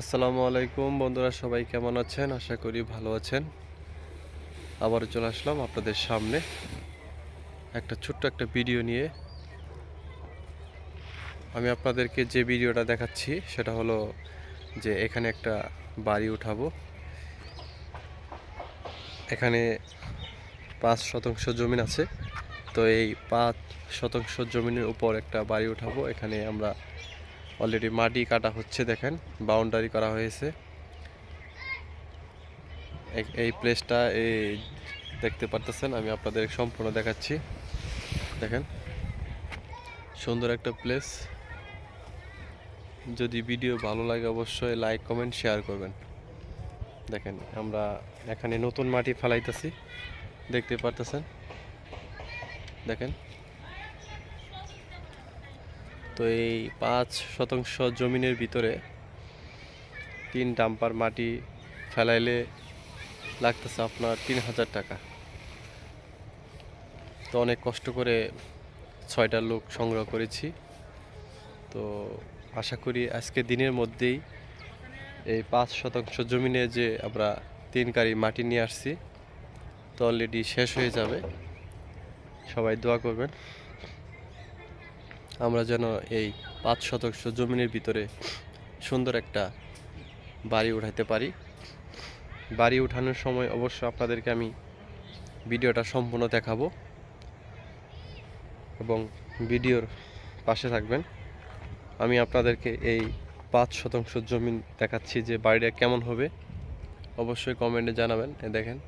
আসসালামু আলাইকুম বন্ধুরা, সবাই কেমন আছেন? আশা করি ভালো আছেন। আবারও চলে আসলাম আপনাদের সামনে একটা ছোট্ট একটা ভিডিও নিয়ে। আমি আপনাদেরকে যে ভিডিওটা দেখাচ্ছি, সেটা হলো যে এখানে একটা বাড়ি উঠাবো। এখানে পাঁচ শতাংশ জমিন আছে। তো এই পাঁচ শতাংশ জমিনের উপর একটা বাড়ি উঠাবো। এখানে আমরা অলরেডি মাটি কাটা হচ্ছে, দেখেন। বাউন্ডারি করা হয়েছে। এই- প্লেসটা এই দেখতে পারতেছেন, আমি আপনাদের সম্পূর্ণ দেখাচ্ছি। দেখেন, সুন্দর একটা প্লেস যদি ভিডিও ভালো লাগে, অবশ্যই লাইক কমেন্ট শেয়ার করবেন। দেখেন, আমরা এখানে নতুন মাটি ফেলাইতেছি। দেখতে পারতেছেন? দেখেন তো এই পাঁচ শতাংশ জমিনের ভিতরে তিন ডাম্পার মাটি ফেলাইলে লাগতেছে আপনার তিন হাজার টাকা। তো অনেক কষ্ট করে ছয়টা লোক সংগ্রহ করেছি। তো আশা করি আজকে দিনের মধ্যেই এই পাঁচ শতাংশ জমিনে যে আমরা তিন গাড়ি মাটি নিয়ে আসছি, তো অলরেডি শেষ হয়ে যাবে। সবাই দোয়া করবেন। আমরা যেন এই পাঁচ শতাংশ জমিনের ভিতরে সুন্দর একটা বাড়ি উঠাইতে পারি। বাড়ি উঠানোর সময় অবশ্য আপনাদেরকে আমি ভিডিওটা সম্পূর্ণ দেখাবো এবং ভিডিওর পাশে থাকবেন। আমি আপনাদেরকে এই পাঁচ শতাংশ জমি দেখাচ্ছি যে বাড়িটা কেমন হবে। অবশ্যই কমেন্টে জানাবেন। এ দেখেন,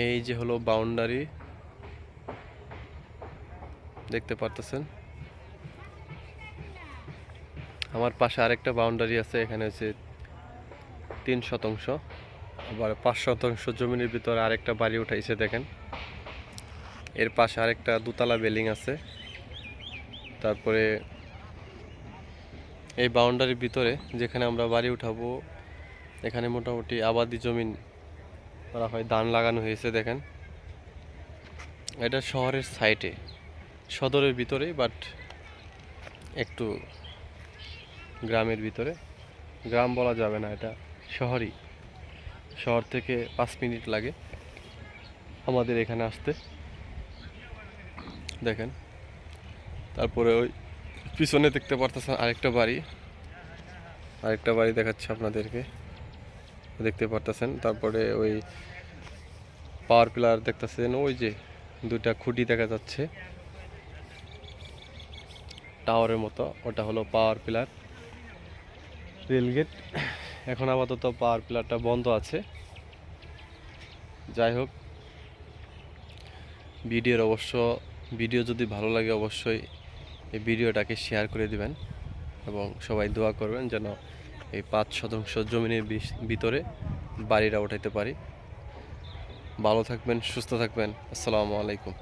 এই যে হলো বাউন্ডারি দেখতে পারতেছেন। আমার পাশে আরেকটা বাউন্ডারি আছে, এখানে হচ্ছে তিন শতাংশ, আবার পাঁচ শতাংশ জমির ভিতরে আরেকটা বাড়ি উঠাইছে দেখেন। এর পাশে আরেকটা দুতলা বিল্ডিং আছে। তারপরে এই বাউন্ডারির ভিতরে যেখানে আমরা বাড়ি উঠাবো, এখানে মোটামুটি আবাদি জমিন করা হয়, ধান লাগানো হয়েছে দেখেন। এটা শহরের সাইডে সদরের ভিতরেই বাট একটু গ্রামের ভিতরে। গ্রাম বলা যাবে না, এটা শহরই। শহর থেকে পাঁচ মিনিট লাগে আমাদের এখানে আসতে। দেখেন, তারপরে ওই পিছনে দেখতে পারতেছেন আরেকটা বাড়ি। আরেকটা বাড়ি দেখাচ্ছে আপনাদেরকে। দেখতে পারতেছেন, তারপরে ওই পাওয়ার পিলার দেখতেছেন, ওই যে দুইটা খুঁটি দেখা যাচ্ছে। টাওয়ারের মতো, ওটা হলো পাওয়ার পিলার রেলগেট এখন আপাতত পাওয়ার পিলারটা বন্ধ আছে। যাই হোক, ভিডিওর অবশ্য, ভিডিও যদি ভালো লাগে অবশ্যই এই ভিডিওটাকে শেয়ার করে দিবেন এবং সবাই দোয়া করবেন যেন এই পাঁচ শতাংশ জমিনের ভিতরে বাড়িটা উঠাইতে পারি। ভালো থাকবেন, সুস্থ থাকবেন। আসসালামু আলাইকুম।